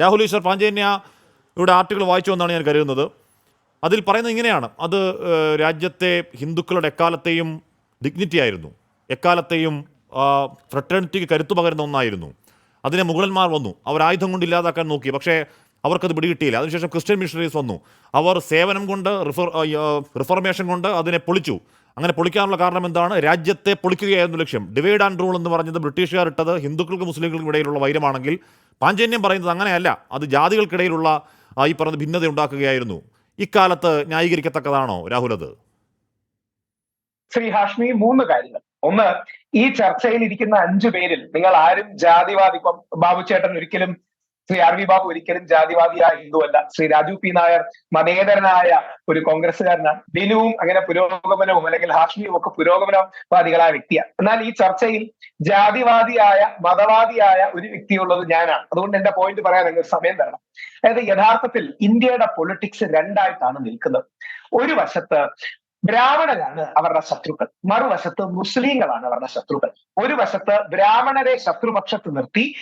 രാഹുൽ ഈശ്വർ പാഞ്ചേന്യ ഇവിടെ ആർട്ടിക്കിൾ വായിച്ചു എന്നാണ് ഞാൻ കരുതുന്നത്. അതിൽ പറയുന്നത് ഇങ്ങനെയാണ്. അത് രാജ്യത്തെ ഹിന്ദുക്കളുടെ എക്കാലത്തെയും ഡിഗ്നിറ്റി ആയിരുന്നു. എക്കാലത്തെയും ഫ്രട്ടേണിറ്റിക്ക് കരുത്തു പകരുന്ന ഒന്നായിരുന്നു. അതിനെ മുഗളന്മാർ വന്നു. അവർ ആയുധം കൊണ്ട് ഇല്ലാതാക്കാൻ നോക്കി. പക്ഷേ അവർക്കത് പിടികിട്ടിയില്ല. അതിനുശേഷം ക്രിസ്ത്യൻ മിഷണറീസ് വന്നു. അവർ സേവനം കൊണ്ട് റിഫർ റിഫർമേഷൻ കൊണ്ട് അതിനെ പൊളിച്ചു. അങ്ങനെ പൊളിക്കാനുള്ള കാരണം എന്താണ്? രാജ്യത്തെ പൊളിക്കുകയായിരുന്നു ലക്ഷ്യം. ഡിവൈഡ് ആൻഡ് റൂൾ എന്ന് പറഞ്ഞത് ബ്രിട്ടീഷുകാർ ഇട്ടത് ഹിന്ദുക്കൾക്കും മുസ്ലിങ്ങൾക്കും ഇടയിലുള്ള വൈരമാണെങ്കിൽ പാഞ്ചന്യം പറയുന്നത് അങ്ങനെയല്ല. അത് ജാതികൾക്കിടയിലുള്ള ഈ പറഞ്ഞ ഭിന്നത ഉണ്ടാക്കുകയായിരുന്നു. ഇക്കാലത്ത് ന്യായീകരിക്കത്തക്കതാണോ രാഹുൽ അത്? ശ്രീ ഹാഷ്മി മൂന്ന് കാര്യങ്ങൾ. ഒന്ന് ഈ ചർച്ചയിൽ ഇരിക്കുന്ന അഞ്ചു പേരിൽ നിങ്ങൾ ആരും ജാതിവാദി ഇപ്പം ബാബു ചേട്ടൻ ഒരിക്കലും ശ്രീ ആർ വി ബാബു ഒരിക്കലും ജാതിവാദിയായ ഹിന്ദുവല്ല ശ്രീ രാജു പി നായർ മതേതരനായ ഒരു കോൺഗ്രസ്സുകാരനാണ്. ബിനുവും അങ്ങനെ പുരോഗമനവും അല്ലെങ്കിൽ ഹാഷ്മിയും ഒക്കെ പുരോഗമനവാദികളായ വ്യക്തിയാണ്. എന്നാൽ ഈ ചർച്ചയിൽ ജാതിവാദിയായ മതവാദിയായ ഒരു വ്യക്തിയുള്ളത് ഞാനാണ്. അതുകൊണ്ട് എന്റെ പോയിന്റ് പറയാൻ നിങ്ങൾ സമയം തരണം. അതായത് യഥാർത്ഥത്തിൽ ഇന്ത്യയുടെ പൊളിറ്റിക്സ് രണ്ടായിട്ടാണ് നിൽക്കുന്നത്. ഒരു വശത്ത് ബ്രാഹ്മണരാണ് അവരുടെ ശത്രുക്കൾ. മറുവശത്ത് മുസ്ലിങ്ങളാണ് അവരുടെ ശത്രുക്കൾ. ഒരു വശത്ത് ബ്രാഹ്മണരെ ശത്രുപക്ഷത്ത് നിർത്തി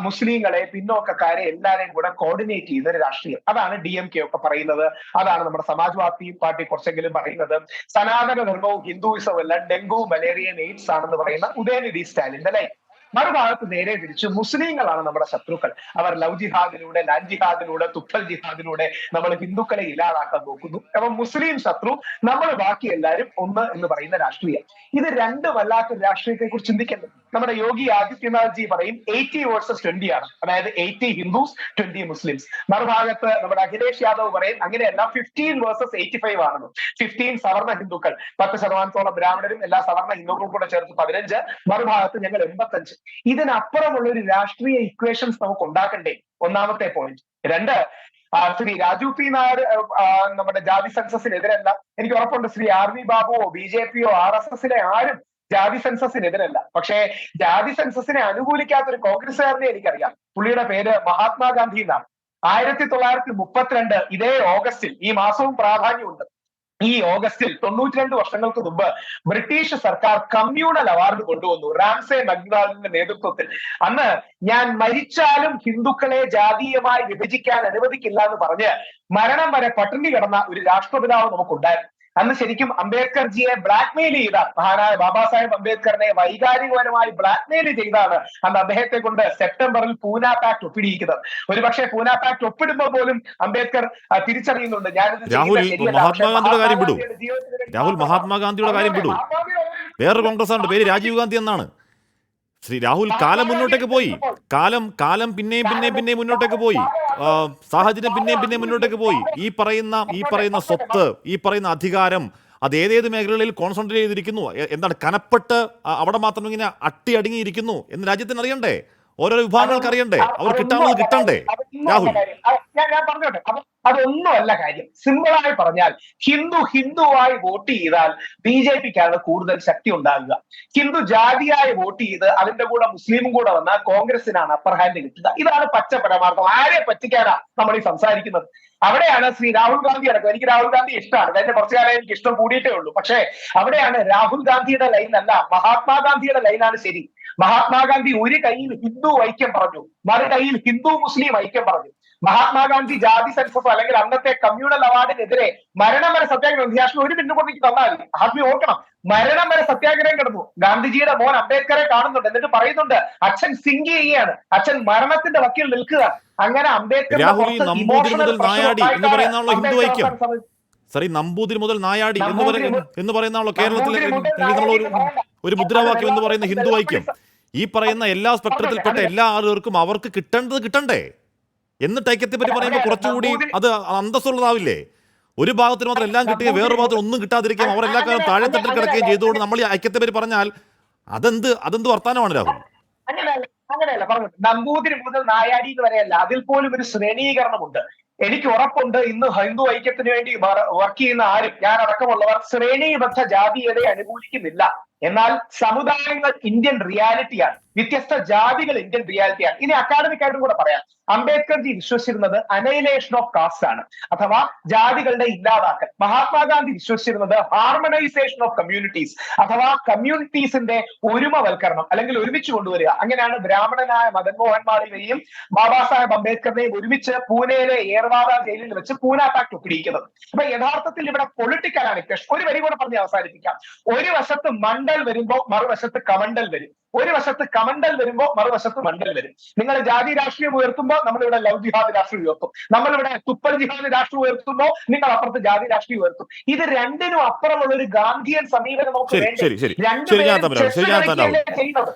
മുസ്ലിങ്ങളെ പിന്നോക്കക്കാരെ എല്ലാവരെയും കൂടെ കോർഡിനേറ്റ് ചെയ്യുന്ന ഒരു രാഷ്ട്രീയം. അതാണ് ഡി എം കെ ഒക്കെ പറയുന്നത്. അതാണ് നമ്മുടെ സമാജ്വാദി പാർട്ടി കുറച്ചെങ്കിലും പറയുന്നത്. സനാതന ധർമ്മവും ഹിന്ദുയിസവും എല്ലാം ഡെങ്കു മലേറിയ എയ്ഡ്സ് ആണെന്ന് പറയുന്ന ഉദയനിധി സ്റ്റാലിന്റെ ലൈൻ. മറുഭാഗത്ത് നേരെ തിരിച്ച് മുസ്ലിങ്ങളാണ് നമ്മുടെ ശത്രുക്കൾ. അവർ ലവ് ജിഹാദിലൂടെ ലാൻ ജിഹാദിലൂടെ തുപ്പൽ ജിഹാദിലൂടെ നമ്മൾ ഹിന്ദുക്കളെ ഇല്ലാതാക്കാൻ നോക്കുന്നു. അപ്പൊ മുസ്ലിം ശത്രു നമ്മൾ ബാക്കി എല്ലാവരും ഒന്ന് എന്ന് പറയുന്ന രാഷ്ട്രീയം. ഇത് രണ്ട് വല്ലാത്ത രാഷ്ട്രീയത്തെ കുറിച്ച് ചിന്തിക്കേണ്ടത് നമ്മുടെ യോഗി ആദിത്യനാഥ് ജി പറയും എയ്റ്റി വേഴ്സസ് ട്വന്റി ആണ്. അതായത് എയ്റ്റി ഹിന്ദുസ് ട്വന്റി മുസ്ലിംസ് മറുഭാഗത്ത് നമ്മുടെ അഖിലേഷ് യാദവ് പറയും അങ്ങനെയല്ല ഫിഫ്റ്റീൻ വേഴ്സസ് എയ്റ്റി ഫൈവ് ആണെന്ന്. ഫിഫ്റ്റീൻ സവർണ ഹിന്ദുക്കൾ പത്ത് ശതമാനത്തോളം ബ്രാഹ്മണരും എല്ലാ സവർണ ഹിന്ദുക്കളും കൂടെ ചേർത്ത് പതിനഞ്ച് മറുഭാഗത്ത് ഞങ്ങൾ എൺപത്തഞ്ച്. ഇതിനപ്പുറമുള്ള ഒരു രാഷ്ട്രീയ ഇക്വേഷൻസ് നമുക്ക് ഉണ്ടാക്കണ്ടേ? ഒന്നാമത്തെ പോയിന്റ് രണ്ട് ശ്രീ രാജു പി നായർ നമ്മുടെ ജാതി സെൻസസിനെതിരല്ല എനിക്ക് ഉറപ്പുണ്ട് ശ്രീ ആർ വി ബാബുവോ ബി ജെ പിയോ ആർ എസ് എസിലെ ആരും ജാതി സെൻസസിനെതിരല്ല പക്ഷേ ജാതി സെൻസസിനെ അനുകൂലിക്കാത്ത ഒരു കോൺഗ്രസ്സുകാരനെ എനിക്കറിയാം. പുള്ളിയുടെ പേര് മഹാത്മാഗാന്ധി എന്നാണ്. ആയിരത്തി തൊള്ളായിരത്തി മുപ്പത്തിരണ്ട് ഇതേ ഓഗസ്റ്റിൽ ഈ മാസവും പ്രാധാന്യമുണ്ട്. ഈ ഓഗസ്റ്റിൽ തൊണ്ണൂറ്റിരണ്ട് വർഷങ്ങൾക്ക് മുമ്പ് ബ്രിട്ടീഷ് സർക്കാർ കമ്മ്യൂണൽ അവാർഡ് കൊണ്ടുവന്നു. റാംസേ മഗ്നാലിന്റെ നേതൃത്വത്തിൽ. അന്ന് ഞാൻ മരിച്ചാലും ഹിന്ദുക്കളെ ജാതീയമായി വിഭജിക്കാൻ അനുവദിക്കില്ല എന്ന് പറഞ്ഞ് മരണം വരെ പട്ടിണി കിടന്ന ഒരു രാഷ്ട്രപിതാവ് നമുക്കുണ്ടായിരുന്നു. അന്ന് ശരിക്കും അംബേദ്കർജിയെ ബ്ലാക്ക്മെയിൽ ചെയ്ത മഹാനായ ബാബാ സാഹേബ് അംബേദ്കറിനെ വൈകാരികപരമായി ബ്ലാക്ക്മെയിൽ ചെയ്താണ് അന്ന് അദ്ദേഹത്തെ കൊണ്ട് സെപ്റ്റംബറിൽ പൂന പാക്ട് ഒപ്പിടിയിക്കുന്നത്. ഒരുപക്ഷെ പൂന പാക്ട് ഒപ്പിടുമ്പോൾ പോലും അംബേദ്കർ തിരിച്ചറിയുന്നുണ്ട്. ഞാനിത് രാഹുൽ, മഹാത്മാഗാന്ധിയുടെ കാര്യം വിടൂ. രാഹുൽ മഹാത്മാഗാന്ധിയുടെ കാര്യം വിടൂ. വേറൊരു കോൺഗ്രസ് ആണ് പേര് രാജീവ് ഗാന്ധി എന്നാണ്. ശ്രീ രാഹുൽ കാലം മുന്നോട്ടേക്ക് പോയി. കാലം കാലം പിന്നെയും പിന്നെയും പിന്നെയും മുന്നോട്ടേക്ക് പോയി. സാഹചര്യം പിന്നെയും പിന്നെയും മുന്നോട്ടേക്ക് പോയി. ഈ പറയുന്ന ഈ പറയുന്ന സ്വത്ത് ഈ പറയുന്ന അധികാരം അത് ഏതേത് മേഖലകളിൽ കോൺസെൻട്രേറ്റ് ചെയ്തിരിക്കുന്നു? എന്താണ് കനപ്പെട്ട് അവിടെ മാത്രം ഇങ്ങനെ അട്ടി അടങ്ങിയിരിക്കുന്നു എന്ന് രാജ്യത്തിന് അറിയണ്ടേ? ഓരോ വിഭാഗങ്ങൾക്ക് അറിയണ്ടേ? അവർ കിട്ടാവുന്നത് കിട്ടണ്ടേ? രാഹുൽ. ഞാൻ ഞാൻ പറഞ്ഞോട്ടെ. അതൊന്നുമല്ല കാര്യം. സിമ്പിളായി പറഞ്ഞാൽ ഹിന്ദു ഹിന്ദുവായി വോട്ട് ചെയ്താൽ ബി ജെ പിക്കാണ് കൂടുതൽ ശക്തി ഉണ്ടാകുക. ഹിന്ദു ജാതിയായി വോട്ട് ചെയ്ത് അതിന്റെ കൂടെ മുസ്ലിമും കൂടെ വന്നാൽ കോൺഗ്രസിനാണ് അപ്പർ ഹാൻഡ് കിട്ടുക. ഇതാണ് പച്ച പരമാർത്ഥം ആരെ പറ്റിക്കാനാ നമ്മൾ ഈ സംസാരിക്കുന്നത്? അവിടെയാണ് ശ്രീ രാഹുൽ ഗാന്ധി അടക്കം എനിക്ക് രാഹുൽ ഗാന്ധി ഇഷ്ടമാണ്. കഴിഞ്ഞ കുറച്ചു കാലം എനിക്ക് ഇഷ്ടം കൂടിയിട്ടേ ഉള്ളൂ. പക്ഷേ അവിടെയാണ് രാഹുൽ ഗാന്ധിയുടെ ലൈൻ അല്ല മഹാത്മാഗാന്ധിയുടെ ലൈനാണ് ശരി. മഹാത്മാഗാന്ധി ഒരു കയ്യിൽ ഹിന്ദു ഐക്യം പറഞ്ഞു. മറു കയ്യിൽ ഹിന്ദു മുസ്ലിം ഐക്യം പറഞ്ഞു. മഹാത്മാഗാന്ധി ജാതി സെൻസസ് അല്ലെങ്കിൽ അന്നത്തെ കമ്മ്യൂണൽ അവാർഡിനെതിരെ മരണം വരെ സത്യാഗ്രഹം ഹാഷ്മി ഒരു എനിക്ക് തന്നാൽ. ഹാഷ്മി ഓർക്കണം. മരണം വരെ സത്യാഗ്രഹം കിടന്നു. ഗാന്ധിജിയുടെ മോൻ അംബേദ്കറെ കാണുന്നുണ്ട്. എന്നിട്ട് പറയുന്നുണ്ട് അച്ഛൻ സിംഗ് ചെയ്യുകയാണ്. അച്ഛൻ മരണത്തിന്റെ വക്കിൽ നിൽക്കുക അങ്ങനെ അംബേദ്കർ ഈ നമ്പൂതിരി മുതൽ നായാടി എന്ന് പറയുന്ന എന്ന് പറയുന്നതാണല്ലോ കേരളത്തിൽ നമ്മൾ ഒരു ഒരു മുദ്രാവാക്യം എന്ന് പറയുന്ന ഹിന്ദു ഐക്യം ഈ പറയുന്ന എല്ലാ സ്പെക്ട്രത്തിൽപ്പെട്ട എല്ലാ ആളുകൾക്കും അവർക്ക് കിട്ടേണ്ടത് കിട്ടണ്ടേ? എന്നിട്ട് ഐക്യത്തെ പറ്റി പറയുമ്പോൾ കുറച്ചുകൂടി അത് അന്തസ്സുള്ളതാവില്ലേ? ഒരു ഭാഗത്തിന് മാത്രം എല്ലാം കിട്ടുകയും വേറൊരു ഭാഗത്തിന് ഒന്നും കിട്ടാതിരിക്കാം അവർ എല്ലാ താഴെ താഴെത്തട്ടിൽ കിടക്കുകയും ചെയ്തുകൊണ്ട് നമ്മൾ ഈ ഐക്യത്തെ പറ്റി പറഞ്ഞാൽ അതെന്ത് അതെന്ത് വർത്താനമാണ് രാഹുൽ? അങ്ങനെയല്ല അങ്ങനെയല്ല പറഞ്ഞു നമ്പൂതിരി മുതൽ നായാടി എന്ന് വരെയല്ല. അതിൽ പോലും ഒരു ശ്രേണീകരണമുണ്ട്. എനിക്ക് ഉറപ്പുണ്ട് ഇന്ന് ഹിന്ദു ഐക്യത്തിന് വേണ്ടി വർക്ക് ചെയ്യുന്ന ആരും ഞാൻ അടക്കമുള്ളവർ ശ്രേണീബദ്ധ ജാതീയതയെ അനുകൂലിക്കുന്നില്ല. എന്നാൽ സമുദായങ്ങൾ ഇന്ത്യൻ റിയാലിറ്റിയാണ് വ്യത്യസ്ത ജാതികൾ ഇന്ത്യൻ റിയാലിറ്റിയാണ് ഇനി അക്കാദമിക് ആയിട്ടും കൂടെ പറയാം. അംബേദ്കർ ജി വിശ്വസിച്ചിരുന്നത് അനൈലേഷൻ ഓഫ് കാസ്റ്റ് ആണ്. അഥവാ ജാതികളുടെ ഇല്ലാതാക്കൽ. മഹാത്മാഗാന്ധി വിശ്വസിച്ചിരുന്നത് ഹാർമണൈസേഷൻ ഓഫ് കമ്മ്യൂണിറ്റീസ് അഥവാ കമ്മ്യൂണിറ്റീസിന്റെ ഒരുമവൽക്കരണം അല്ലെങ്കിൽ ഒരുമിച്ച് കൊണ്ടുവരിക. അങ്ങനെയാണ് ബ്രാഹ്മണനായ മദൻ മോഹൻ മാളവിയെയും ബാബാ സാഹേബ് അംബേദ്കറിനെയും ഒരുമിച്ച് പൂനെയിലെ ഏർവാദ ജയിലിൽ വെച്ച് പൂന അറ്റാക്ക് ഒപ്പിടിയിക്കുന്നത് അപ്പൊ യഥാർത്ഥത്തിൽ ഇവിടെ പൊളിറ്റിക്കൽ ആണ് ഒരു വരി കൂടെ പറഞ്ഞ് അവസാനിപ്പിക്കാം. ഒരു വശത്ത് മണ്ടൽ വരുമ്പോ മറുവശത്ത് കമണ്ടൽ വരും. ഒരു വശത്ത് കമണ്ടൽ വരുമ്പോ മറുവശത്ത് മണ്ടൽ വരും. നിങ്ങൾ ജാതി രാഷ്ട്രീയം ഉയർത്തുമ്പോൾ നമ്മളിവിടെ ലവ് ജിഹാദ് രാഷ്ട്രീയം ഉയർത്തും. നമ്മളിവിടെ തുപ്പൽ ജിഹാദ് രാഷ്ട്രീയം ഉയർത്തുമ്പോൾ നിങ്ങൾ അപ്പുറത്ത് ജാതി രാഷ്ട്രീയം ഉയർത്തും. ഇത് രണ്ടിനും അപ്പുറമുള്ള ഒരു ഗാന്ധിയൻ സമീപനം നമുക്ക് വേണ്ടേ? ശരി ശരി. രണ്ടുപേരും ചെയ്യുന്നത്.